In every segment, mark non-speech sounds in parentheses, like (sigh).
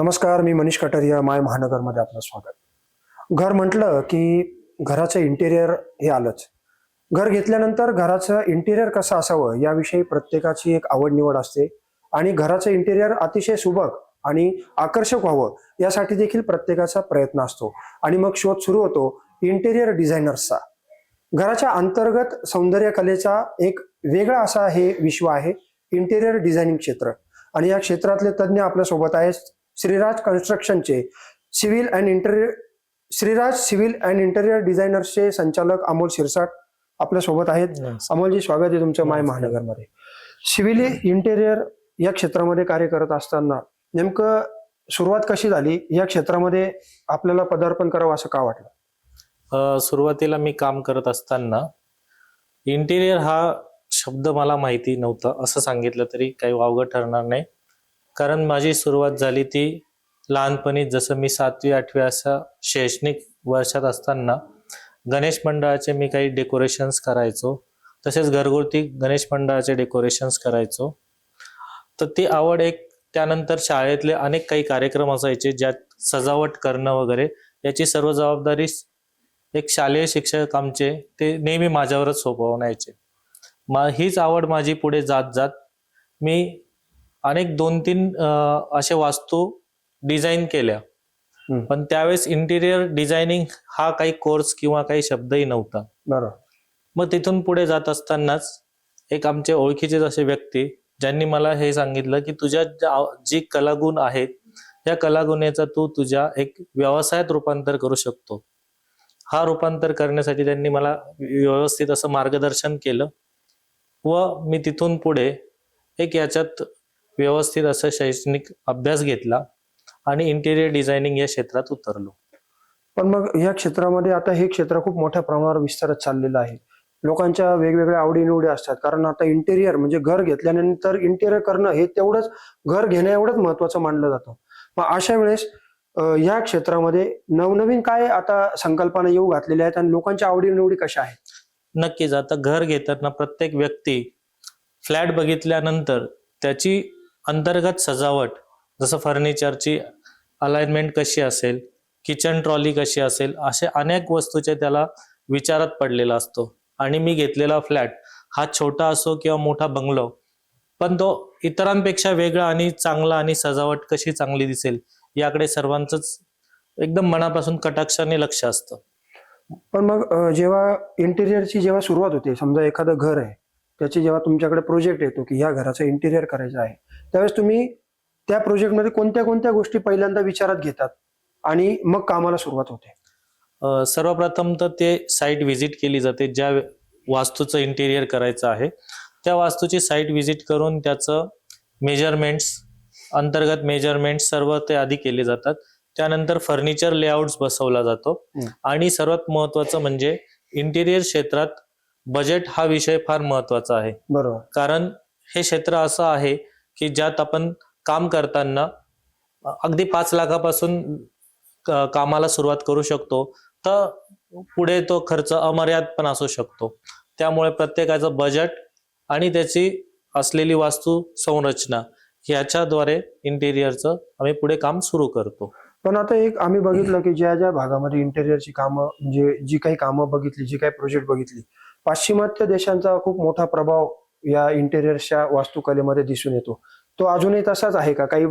नमस्कार मी मनीष कटारिया माय महानगरमध्ये आपलं स्वागत. घर म्हटलं की घराचं इंटेरियर हे आलंच. घर घेतल्यानंतर घराचं इंटेरियर कसं असावं याविषयी प्रत्येकाची एक आवड निवड असते आणि घराचं इंटेरियर अतिशय सुबक आणि आकर्षक व्हावं यासाठी देखील प्रत्येकाचा प्रयत्न असतो. आणि मग शोध सुरू होतो इंटेरियर डिझायनर्सचा घराच्या अंतर्गत सौंदर्य कलेचा एक वेगळा असा हे विश्व आहे इंटेरियर डिझायनिंग क्षेत्र. आणि या क्षेत्रातले तज्ज्ञ आपल्यासोबत आहेत Shriraj कन्स्ट्रक्शनचे civil and interior Shreeraj civil and interior डिझायनर्सचे संचालक अमोल शिरसाट आपल्यासोबत आहेत. अमोलजी स्वागत आहे तुमच्या माय. महानगरमध्ये. सिव्हिल इंटेरियर या क्षेत्रामध्ये कार्य करत असताना नेमकं सुरुवात कशी झाली? या क्षेत्रामध्ये आपल्याला पदार्पण करावं असं का वाटलं? सुरुवातीला मी काम करत असताना इंटिरियर हा शब्द मला माहिती नव्हता. असं सांगितलं तरी काही वावगं ठरणार नाही. कारण माझी सुरुवात झाली ती लहानपणी जसं मी सातवी आठवी अशा शैक्षणिक वर्षात असताना गणेश मंडळाचे मी काही डेकोरेशन्स करायचो. तसेच घरगुती गणेश मंडळाचे डेकोरेशन्स करायचो. तर ती आवड एक त्यानंतर शाळेतले अनेक काही कार्यक्रम असायचे ज्यात सजावट करणं वगैरे याची सर्व जबाबदारी एक शालेय शिक्षक आमचे ते नेहमी माझ्यावरच सोपवण्याचे. मा हीच आवड माझी पुढे जात जात मी अनेक दोन तीन असे वास्तू डिझाईन केल्या. पण त्यावेळेस इंटिरियर डिझायनिंग हा काही कोर्स किंवा काही शब्दही नव्हता. बरोबर मग तिथून पुढे जात असतानाच एक आमचे ओळखीचे असे व्यक्ती ज्यांनी मला हे सांगितलं की तुझ्या जी कलागुण आहेत या कलागुणाचा तू तुझ्या एक व्यवसायात रूपांतर करू शकतो. हा रूपांतर करण्यासाठी त्यांनी मला व्यवस्थित असं मार्गदर्शन केलं व मी तिथून पुढे एक याच्यात व्यवस्थित असं शैक्षणिक अभ्यास घेतला आणि इंटिरियर डिझायनिंग या क्षेत्रात उतरलो. पण मग या क्षेत्रामध्ये आता हे क्षेत्र खूप मोठ्या प्रमाणावर विस्तारत चाललेलं आहे. लोकांच्या वेगवेगळ्या आवडीनिवडी असतात. कारण आता इंटेरियर म्हणजे घर घेतल्यानंतर इंटेरियर करणं हे तेवढंच घर घेण्या एवढंच महत्वाचं मानलं जातं. मग अशा वेळेस या क्षेत्रामध्ये नवनवीन काय आता संकल्पना येऊ घातलेल्या आहेत आणि लोकांच्या आवडीनिवडी कशा आहेत? नक्कीच. आता घर घेताना प्रत्येक व्यक्ती फ्लॅट बघितल्यानंतर त्याची अंतर्गत सजावट जसं फर्निचरची अलाइनमेंट कशी असेल किचन ट्रॉली कशी असेल असे अनेक वस्तूचे त्याला विचारात पडलेला असतो. आणि मी घेतलेला फ्लॅट हा छोटा असो किंवा मोठा बंगलो पण तो इतरांपेक्षा वेगळा आणि चांगला आणि सजावट कशी चांगली दिसेल याकडे सर्वांचंच एकदम मनापासून कटाक्षाने लक्ष असतं. पण मग जेव्हा इंटेरियरची जेव्हा सुरुवात होते समजा एखादं घर आहे त्याची जेव्हा तुमच्याकडे प्रोजेक्ट येतो की ह्या घराचं इंटेरियर करायचं आहे त्यावेळेस तुम्ही त्या प्रोजेक्टमध्ये कोणत्या कोणत्या गोष्टी पहिल्यांदा विचारात घेतात आणि मग कामाला सुरुवात होते? सर्वप्रथम तर ते साईट व्हिजिट केली जाते ज्या वास्तूचं इंटेरियर करायचं आहे त्या वास्तूची साईट व्हिजिट करून त्याचं मेजरमेंट्स अंतर्गत मेजरमेंट सर्व ते आधी केले जातात. त्यानंतर फर्निचर लेआउट्स बसवला जातो. आणि सर्वात महत्वाचं म्हणजे इंटेरियर क्षेत्रात बजेट हा विषय फार महत्त्वाचा आहे. बरोबर. कारण हे क्षेत्र असं आहे की ज्यात आपण काम करताना अगदी पाच लाखापासून कामाला सुरुवात करू शकतो. तर पुढे तो खर्च अमर्याद पण असू शकतो. त्यामुळे प्रत्येकाचं बजेट आणि त्याची असलेली वास्तू संरचना ह्याच्याद्वारे इंटेरियरचं आम्ही पुढे काम सुरू करतो. पण आता एक आम्ही बघितलं की ज्या ज्या भागामध्ये इंटेरियरची कामं म्हणजे जी काही कामं बघितली जी काही प्रोजेक्ट बघितली पाश्चिमात्य देशांचा खूप मोठा प्रभाव या इंटेरियरच्या वास्तुकलेमध्ये दिसून येतो. तो अजूनही तसाच आहे का? काही.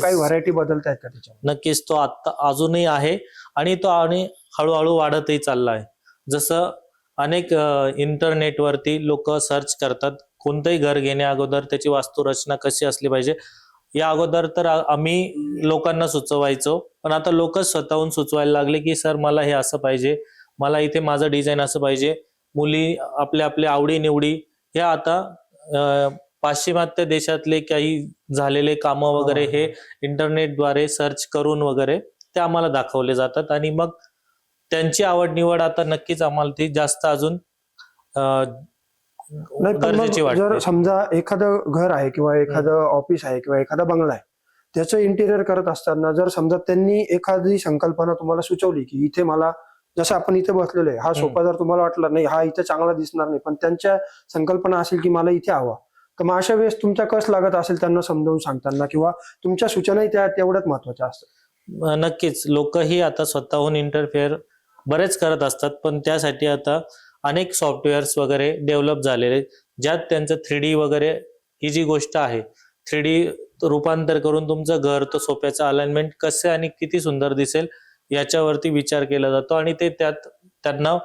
काही व्हरायटी बदलत आहेत का त्याच्यामध्ये? नक्कीच तो आता अजूनही आहे आणि तो आणि हळूहळू वाढतही चालला आहे. जसं अनेक इंटरनेटवरती लोक सर्च करतात. कोणतंही घर घेण्या अगोदर त्याची वास्तुरचना कशी असली पाहिजे? या अगोदर तर आम्ही लोकांना सुचवायचो पण आता लोकच स्वतःहून सुचवायला लागले की सर मला हे असं पाहिजे. मला इथे माझं डिझाईन असं पाहिजे. मुली आपल्या आपल्या आवडी निवडी ह्या आता पाश्चिमात्य देशातले काही झालेले कामं वगैरे हे इंटरनेटद्वारे सर्च करून वगैरे ते आम्हाला दाखवले जातात. आणि मग त्यांची आवड निवड आता नक्कीच आम्हाला ती जास्त अजून गरजेची जर वाटते. समजा एखादं घर आहे किंवा एखादं ऑफिस आहे किंवा एखादा बंगला आहे त्याचं इंटेरियर करत असताना जर समजा त्यांनी एखादी संकल्पना तुम्हाला सुचवली की इथे मला जसं आपण इथे बसलेलो आहे हा सोफा जर तुम्हाला वाटला नाही हा इथे चांगला दिसणार नाही पण त्यांच्या संकल्पना असेल की मला इथे हवा. तर मग अशा वेळेस तुमचा कस लागत असेल त्यांना समजावून सांगताना किंवा तुमच्या सूचनाही त्या तेवढ्याच महत्त्वाच्या असतात? नक्कीच. लोकही आता स्वतःहून इंटरफेअर बरेच करत असतात पण त्यासाठी आता अनेक सॉफ्टवेअर्स वगैरे डेव्हलप झालेले ज्यात त्यांचं थ्री डी वगैरे ही जी गोष्ट आहे थ्री डी रूपांतर करून तुमचं घर तो सोप्याचं अलाइनमेंट कसे आणि किती सुंदर दिसेल याच्यावरती विचार केला जातो आणि ते त्यात त्यांना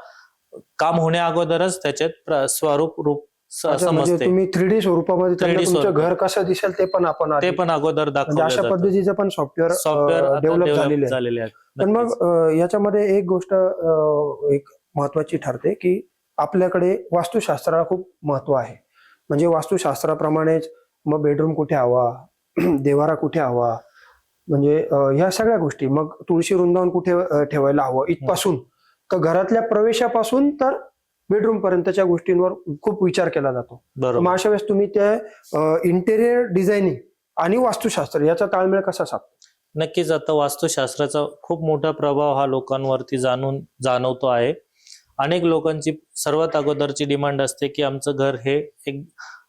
काम होण्या अगोदरच त्याच्यात स्वरूप रूप म्हणजे समजते. तुम्ही थ्री डी स्वरूपामध्ये त्यांना 3D तुमचं स्वरूपात. घर कसं दिसेल ते पण आपण ते पण अगोदर म्हणजे अशा पद्धतीचं पण सॉफ्टवेअर सॉफ्टवेअर डेव्हलप झालेले आहे. पण मग याच्यामध्ये एक गोष्ट एक महत्वाची ठरते की आपल्याकडे वास्तुशास्त्राला खूप महत्त्व आहे. म्हणजे वास्तुशास्त्राप्रमाणेच मग बेडरूम कुठे हवा (clears throat) देवारा कुठे हवा म्हणजे ह्या सगळ्या गोष्टी. मग तुळशी वृंदावन कुठे ठेवायला हवं? इथपासून. तर घरातल्या प्रवेशापासून तर बेडरूम पर्यंतच्या गोष्टींवर खूप विचार केला जातो. मग अशा वेळेस तुम्ही त्या इंटेरियर डिझायनिंग आणि वास्तुशास्त्र याचा ताळमेळ कसा साधता? नक्कीच आता वास्तुशास्त्राचा खूप मोठा प्रभाव हा लोकांवरती जाणून जाणवतो आहे. अनेक लोकांची सर्वात अगोदरची डिमांड असते की आमचं घर हे एक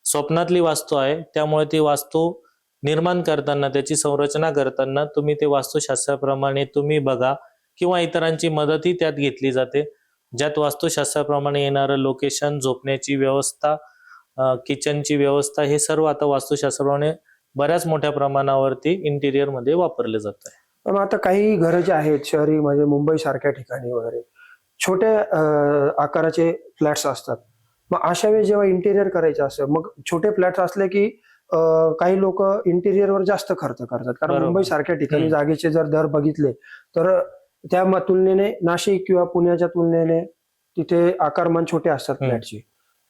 स्वप्नातली वास्तू आहे. त्यामुळे ती वास्तू निर्माण करताना त्याची संरचना करताना तुम्ही ते वास्तुशास्त्राप्रमाणे तुम्ही बघा किंवा इतरांची मदतही त्यात घेतली जाते. ज्यात वास्तुशास्त्राप्रमाणे येणारं लोकेशन झोपण्याची व्यवस्था किचनची व्यवस्था हे सर्व आता वास्तुशास्त्राप्रमाणे बऱ्याच मोठ्या प्रमाणावरती इंटिरियरमध्ये वापरले जात आहे. पण आता काही घरं जे आहेत शहरी म्हणजे मुंबई सारख्या ठिकाणी वगैरे छोट्या आकाराचे फ्लॅट्स असतात. मग अशा वेळी जेव्हा इंटेरियर करायचं असतं मग छोटे फ्लॅट्स असले की काही लोक इंटेरियरवर जास्त खर्च करतात कारण. मुंबई सारख्या ठिकाणी. जागेचे जर दर बघितले तर त्या तुलनेने नाशिक किंवा पुण्याच्या तुलनेने तिथे आकारमान छोटे असतात. फ्लॅटचे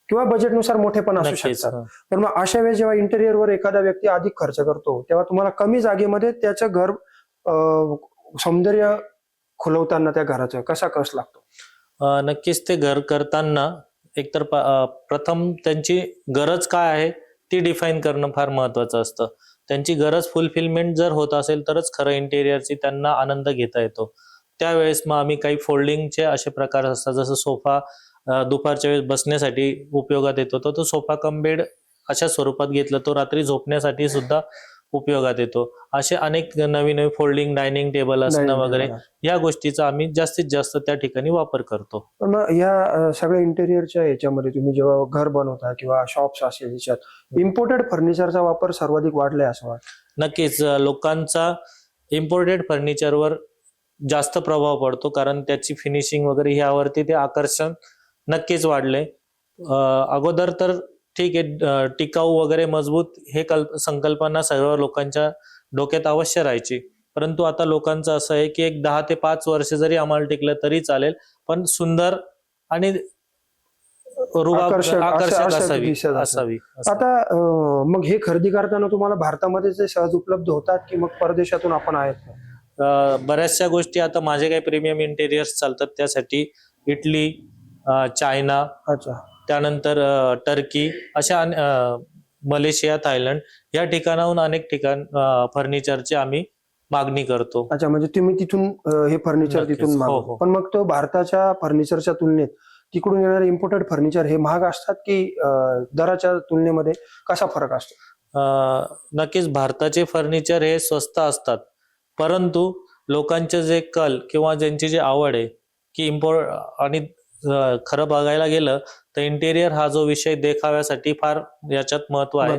किंवा बजेटनुसार मोठे पण असू शकतात तर मग अशा वेळेस जेव्हा इंटेरियरवर एखादा व्यक्ती अधिक खर्च करतो तेव्हा तुम्हाला कमी जागेमध्ये त्याचं घर सौंदर्य खुलवताना त्या घराचं कसा कस लागतो नक्कीच ते घर करताना एकतर प्रथम त्यांची गरज काय आहे ती डिफाईन करणं फार महत्वाचं असतं. त्यांची गरज फुलफिलमेंट जर होत असेल तरच खरं इंटेरियरची त्यांना आनंद घेता येतो. त्यावेळेस मग आम्ही काही फोल्डिंगचे असे प्रकार असतात जसं सोफा दुपारच्या वेळेस बसण्यासाठी उपयोगात येतो. तर तो सोफा कम बेड अशा स्वरूपात घेतला तो रात्री झोपण्यासाठी सुद्धा उपयोगात येतो. असे अनेक नवीन नवीन फोल्डिंग डायनिंग टेबल असणं वगैरे या गोष्टीचा आम्ही जास्तीत जास्त त्या ठिकाणी वापर करतो. मग या सगळ्या इंटेरियरच्या याच्यामध्ये तुम्ही जेव्हा घर बनवता किंवा शॉप्स असेल याच्यात इम्पोर्टेड फर्निचरचा वापर सर्वाधिक वाढलाय असं वाटतं? नक्कीच लोकांचा इम्पोर्टेड फर्निचरवर जास्त प्रभाव पडतो कारण त्याची फिनिशिंग वगैरे ह्यावरती ते आकर्षण नक्कीच वाढले अगोदर तर ठीक आहे टिकाऊ वगैरे मजबूत हे कल्प संकल्पना सर्व लोकांच्या डोक्यात अवश्य राहायची परंतु आता लोकांचं असं आहे की एक दहा ते पाच वर्ष जरी आम्हाला टिकलं तरी चालेल पण सुंदर आणि आकर्षक, असं- आकर्षक असं असावी. असावी. आता मग हे खरेदी करताना तुम्हाला भारतामध्ये जे सहज उपलब्ध होतात की मग परदेशातून आपण आहेत बऱ्याचशा गोष्टी आता माझे काही प्रीमियम इंटेरियर्स चालतात त्यासाठी इटली चायना अच्छा त्यानंतर टर्की अशा मलेशिया थायलंड या ठिकाणाहून अनेक ठिकाण फर्निचरची आम्ही मागणी करतो अच्छा म्हणजे तुम्ही तिथून हे फर्निचर. तिथून हो, हो. पण मग तो भारताच्या फर्निचरच्या तुलनेत तिकडून येणारे इम्पोर्टेड फर्निचर हे महाग असतात की दराच्या तुलनेमध्ये कसा फरक असतो नक्कीच भारताचे फर्निचर हे स्वस्त असतात परंतु लोकांचे जे कल किंवा ज्यांची जी आवड आहे की इम्पोर्ट आणि खरं बघायला गेलं तर इंटेरियर हा जो विषय देखाव्यासाठी फार याच्यात महत्त्व आहे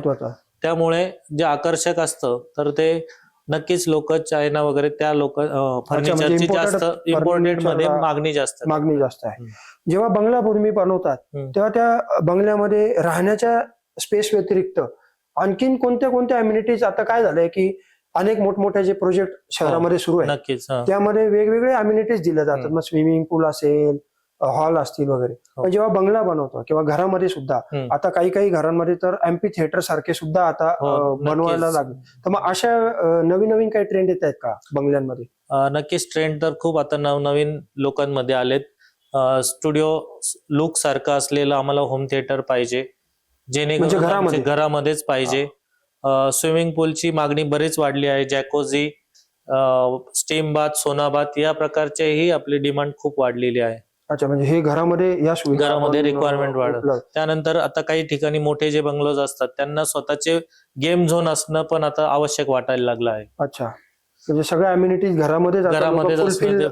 त्यामुळे जे आकर्षक असतं तर ते नक्कीच लोक चायना वगैरे त्या लोक फर्निचरची म्हणजे जास्त इम्पोर्टेडमध्ये मागणी जास्त मागणी जास्त आहे. जेव्हा बंगला तुम्ही बनवतात. तेव्हा त्या बंगल्यामध्ये राहण्याच्या स्पेस व्यतिरिक्त आणखीन कोणत्या कोणत्या अम्युनिटीज आता काय झालंय की अनेक मोठमोठे जे प्रोजेक्ट शहरामध्ये सुरू आहेत नक्कीच हा. त्यामध्ये वेगवेगळे अम्युनिटीज दिल्या जातात. मग स्विमिंग पूल असेल हॉल असतील वगैरे. हो. पण जेव्हा बंगला बनवतो किंवा घरामध्ये सुद्धा. आता काही काही घरांमध्ये तर एम्पी थिएटर सारखे सुद्धा आता हो, बनवायला. लागले. तर मग अशा नवीन नवीन काही ट्रेंड येत आहेत का बंगल्यांमध्ये? नक्कीच ट्रेंड तर खूप आता नवनवीन लोकांमध्ये आलेत. स्टुडिओ लुक सारखं असलेलं आम्हाला होम थिएटर पाहिजे. म्हणजे जेणेकरून? आमचे घरामध्येच पाहिजे. स्विमिंग पूलची मागणी बरीच वाढली आहे. Jacuzzi steam bath sauna bath या प्रकारचेही आपली डिमांड खूप वाढलेली आहे. अच्छा म्हणजे हे घरामध्ये या सुविधा घरामध्ये आपण, requirement वाढ- उपलब्ध- त्यानंतर आता काही ठिकाणी मोठे जे बंगलोज असतात त्यांना स्वतःचे गेम झोन असणं पण आता आवश्यक वाटायला लागलं आहे. अच्छा. म्हणजे सगळ्या अम्युनिटीज घरामध्ये घरामध्ये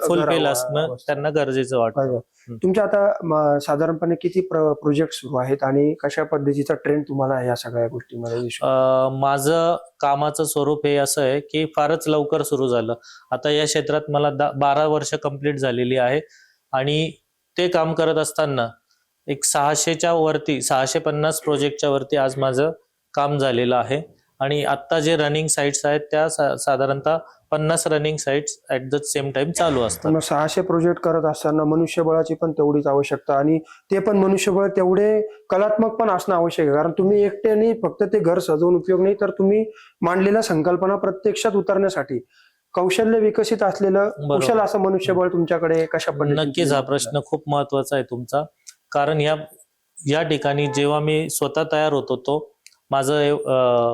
फुलफिल असणं त्यांना गरजेचं वाटतं. तुमच्या आता साधारणपणे किती प्रोजेक्ट सुरू आहेत आणि कशा पद्धतीचा ट्रेंड तुम्हाला या सगळ्या गोष्टीमध्ये माझं कामाचं स्वरूप हे असं आहे की फारच लवकर सुरू झालं. आता या क्षेत्रात मला बारा वर्ष कंप्लीट झालेली आहे आणि ते काम करत असताना एक सहाशेच्या वरती सहाशे पन्नास प्रोजेक्टच्या वरती आज माझं काम झालेलं आहे. आणि आत्ता जे रनिंग साईट्स आहेत त्या सा- साधारणतः पन्नास running sites at the same time चालू असतात. मग सहाशे प्रोजेक्ट करत असताना मनुष्यबळाची पण तेवढीच आवश्यकता आणि ते पण मनुष्यबळ तेवढे कलात्मक पण असणं आवश्यक आहे. कारण तुम्ही एकट्याने फक्त ते घर सजवून उपयोग नाही तर तुम्ही मांडलेल्या संकल्पना प्रत्यक्षात उतरण्यासाठी. कौशल्य विकसित असलेलं. कुशल असं मनुष्यबळ तुमच्याकडे कशा पद्धतीने नक्कीच हा प्रश्न खूप महत्त्वाचा आहे तुमचा. कारण या या ठिकाणी जेव्हा मी स्वतः तयार होत होतो माझं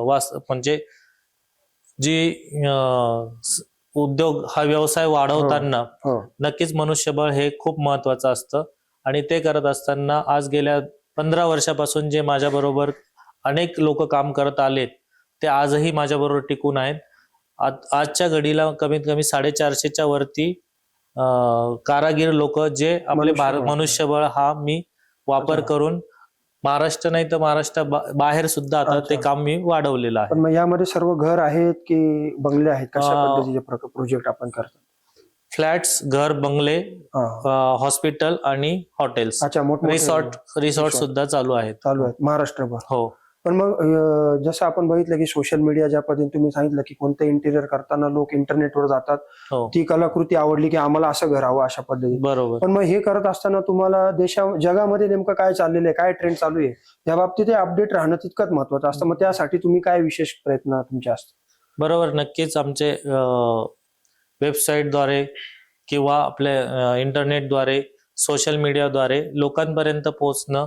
वास म्हणजे जी उद्योग हा व्यवसाय वाढवताना हो नक्कीच मनुष्यबळ हे खूप महत्वाचं असतं. आणि ते करत असताना आज गेल्या पंधरा वर्षापासून जे माझ्या बरोबर अनेक लोक काम करत आलेत ते आजही माझ्या बरोबर टिकून आहेत. आज- आजच्या घडीला कमीत कमी साडेचारशेच्या वरती कारागीर लोक जे आपले भारत मनुष्यबळ. हा मी वापर. करून महाराष्ट्र नाही तर महाराष्ट्र बाहेर सुद्धा आता ते. काम मी वाढवलेलं आहे. मग यामध्ये सर्व घर आहेत की बंगले आहेत? कशा प्रोजेक्ट आपण करतो फ्लॅट्स घर बंगले. हॉस्पिटल आणि हॉटेल्स. Resort resort. सुद्धा चालू आहेत. चालू आहेत. महाराष्ट्रभर. हो. पण मग जसं आपण बघितलं की सोशल मीडिया ज्या पद्धतीने तुम्ही सांगितलं की कोणतं इंटिरियर करताना लोक इंटरनेटवर जातात हो. ती कलाकृती आवडली की आम्हाला असं घर हवं अशा पद्धतीने. बरोबर. पण मग हे करत असताना तुम्हाला देशा जगामध्ये नेमकं काय चाललेलं आहे काय ट्रेंड चालू आहे त्या बाबतीत अपडेट राहणं तितकंच महत्वाचं असतं. मग त्यासाठी तुम्ही काय विशेष प्रयत्न तुमचे असतात? बरोबर. नक्कीच आमचे वेबसाईटद्वारे किंवा आपल्या इंटरनेटद्वारे सोशल मीडियाद्वारे लोकांपर्यंत पोहोचणं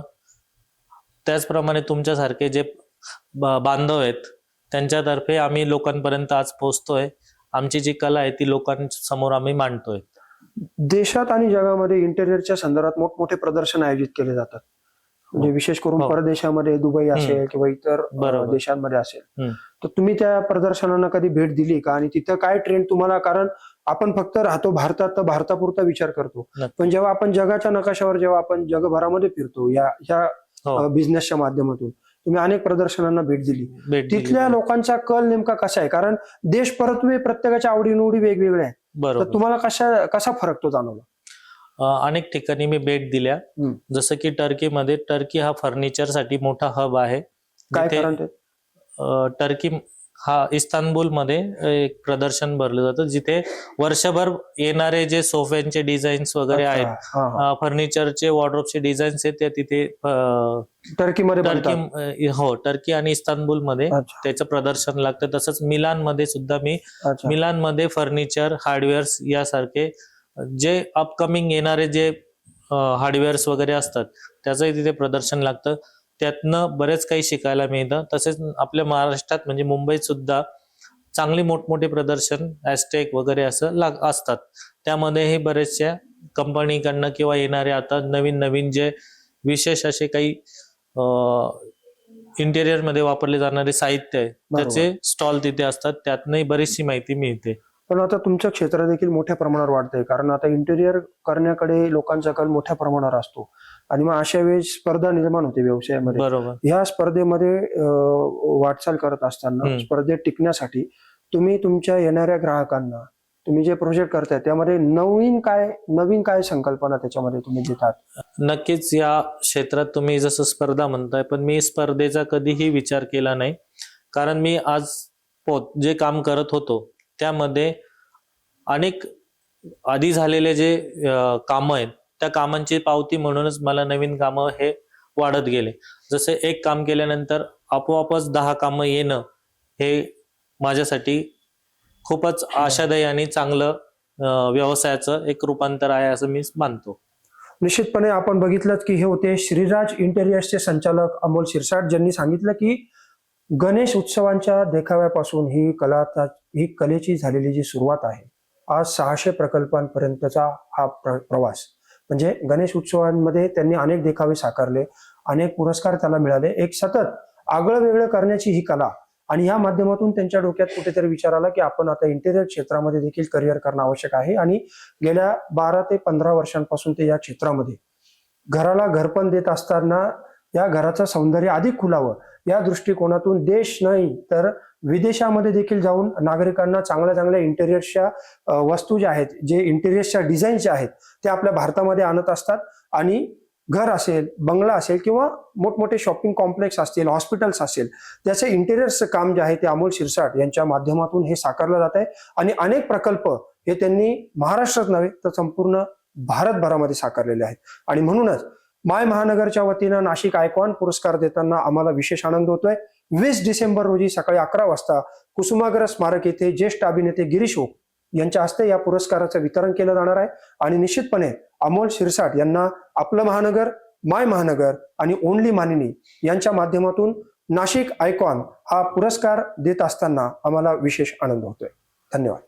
त्याचप्रमाणे तुमच्यासारखे जे बांधव आहेत त्यांच्यातर्फे आम्ही लोकांपर्यंत आज पोहोचतोय. आमची जी कला आहे ती लोकांसमोर आम्ही मांडतोय. देशात आणि जगामध्ये इंटेरियरच्या संदर्भात मोठमोठे प्रदर्शन आयोजित केले जातात. म्हणजे विशेष करून हो. परदेशामध्ये दुबई असेल किंवा इतर. देशांमध्ये असेल. तर तुम्ही त्या प्रदर्शनांना कधी भेट दिली का? आणि तिथं काय ट्रेंड तुम्हाला? कारण आपण फक्त राहतो भारतात तर भारतापुरता विचार करतो. पण जेव्हा आपण जगाच्या नकाशावर जेव्हा आपण जगभरामध्ये फिरतो या ह्या हो बिझनेसच्या माध्यमातून. तुम्ही अनेक प्रदर्शनांना भेट दिली. तिथल्या लोकांचा कल नेमका कसा आहे? कारण देश परत्वे प्रत्येकाच्या आवडीनिवडी वेगवेगळ्या आहेत. तर बरोबर. तुम्हाला कशा कसा फरक तो जाणवला? अनेक ठिकाणी मी भेट दिल्या. जसं की टर्कीमध्ये टर्की हा फर्निचरसाठी मोठा हब आहे. काय टर्की हा इस्तानबुलमध्ये एक प्रदर्शन भरलं जातं जिथे वर्षभर येणारे जे सोफ्यांचे डिझाईन्स वगैरे आहेत फर्निचरचे वॉर्ड्रोबचे डिझाईन्स आहेत ते तिथे टर्कीमध्ये टर्की हो टर्की आणि इस्तानबुलमध्ये त्याचं प्रदर्शन लागतं. तसंच मिलानमध्ये सुद्धा मी मिलानमध्ये फर्निचर हार्डवेअर्स यासारखे जे अपकमिंग येणारे जे हार्डवेअर्स वगैरे असतात त्याचंही तिथे प्रदर्शन लागतं. त्यातनं बरेच काही शिकायला मिळतं. तसेच आपल्या महाराष्ट्रात म्हणजे मुंबईत सुद्धा चांगली मोठमोठे प्रदर्शन ॲस्टेक वगैरे असं लाग असतात. त्यामध्येही बरेचशा कंपनीकडनं किंवा येणारे आता नवीन नवीन जे विशेष असे काही इंटेरियरमध्ये वापरले जाणारे साहित्य आहे त्याचे स्टॉल तिथे असतात. त्यातनंही बरीचशी माहिती मिळते. पण आता तुमचं क्षेत्र देखील मोठ्या प्रमाणावर वाढतंय. कारण आता इंटेरियर करण्याकडे लोकांचा कल मोठ्या प्रमाणावर असतो. आणि मग अशा वेळेस स्पर्धा निर्माण होते व्यवसायामध्ये. बरोबर. ह्या स्पर्धेमध्ये वाटचाल करत असताना. स्पर्धेत टिकण्यासाठी तुम्ही तुमच्या येणाऱ्या ग्राहकांना तुम्ही जे प्रोजेक्ट करताय त्यामध्ये नवीन काय नवीन काय संकल्पना त्याच्यामध्ये तुम्ही देतात? नक्कीच या क्षेत्रात तुम्ही जसं स्पर्धा म्हणताय पण मी स्पर्धेचा कधीही विचार केला नाही. कारण मी आज पोत जे काम करत होतो त्यामध्ये अनेक आधी झालेले जे कामं आहेत त्या कामांची पावती म्हणूनच मला नवीन कामं हे वाढत गेले. जसे एक काम केल्यानंतर आपोआपच दहा कामं येणं हे माझ्यासाठी खूपच आशादायी आणि चांगलं व्यवसायाचं एक रूपांतर आहे असं मी मानतो. निश्चितपणे आपण बघितलं की हे होते श्रीराज इंटेरियर्सचे संचालक अमोल शिरसाट ज्यांनी सांगितलं की गणेश उत्सवांच्या देखाव्यापासून ही कला ही कलेची झालेली जी सुरुवात आहे आज सहाशे प्रकल्पांपर्यंतचा हा प्र- प्रवास. म्हणजे गणेश उत्सवांमध्ये त्यांनी अनेक देखावे साकारले अनेक पुरस्कार त्याला मिळाले. एक सतत आगळं वेगळं करण्याची ही कला आणि या माध्यमातून त्यांच्या डोक्यात कुठेतरी विचार आला की आपण आता इंटेरियर क्षेत्रामध्ये देखील करिअर करणं आवश्यक आहे आणि गेल्या बारा ते पंधरा वर्षांपासून ते या क्षेत्रामध्ये घराला घरपण देत असताना या घराचं सौंदर्य अधिक खुलावं या दृष्टिकोनातून देश नाही तर विदेशामध्ये देखील जाऊन नागरिकांना चांगल्या चांगल्या इंटेरियर्सच्या वस्तू ज्या आहेत जे इंटेरियर्सच्या डिझाईन ज्या आहेत ते आपल्या भारतामध्ये आणत असतात. आणि घर असेल बंगला असेल किंवा मोठमोठे शॉपिंग कॉम्प्लेक्स असतील हॉस्पिटल्स असेल त्याचे इंटेरियर्सचं काम जे आहे ते अमोल शिरसाट यांच्या माध्यमातून हे साकारलं जात आहे आणि अनेक प्रकल्प हे त्यांनी महाराष्ट्रात नव्हे तर संपूर्ण भारतभरामध्ये साकारलेले आहेत. आणि म्हणूनच माय महानगरच्या वतीनं नाशिक आयकॉन पुरस्कार देताना आम्हाला विशेष आनंद होतोय. वीस डिसेंबर रोजी सकाळी अकरा वाजता कुसुमाग्र स्मारक येथे ज्येष्ठ अभिनेते गिरीश ओक यांच्या हस्ते या पुरस्काराचं वितरण केलं जाणार आहे. आणि निश्चितपणे अमोल शिरसाट यांना आपलं महानगर माय महानगर आणि ओनली मानिनी यांच्या माध्यमातून नाशिक आयकॉन हा पुरस्कार देत असताना आम्हाला विशेष आनंद होतोय. धन्यवाद.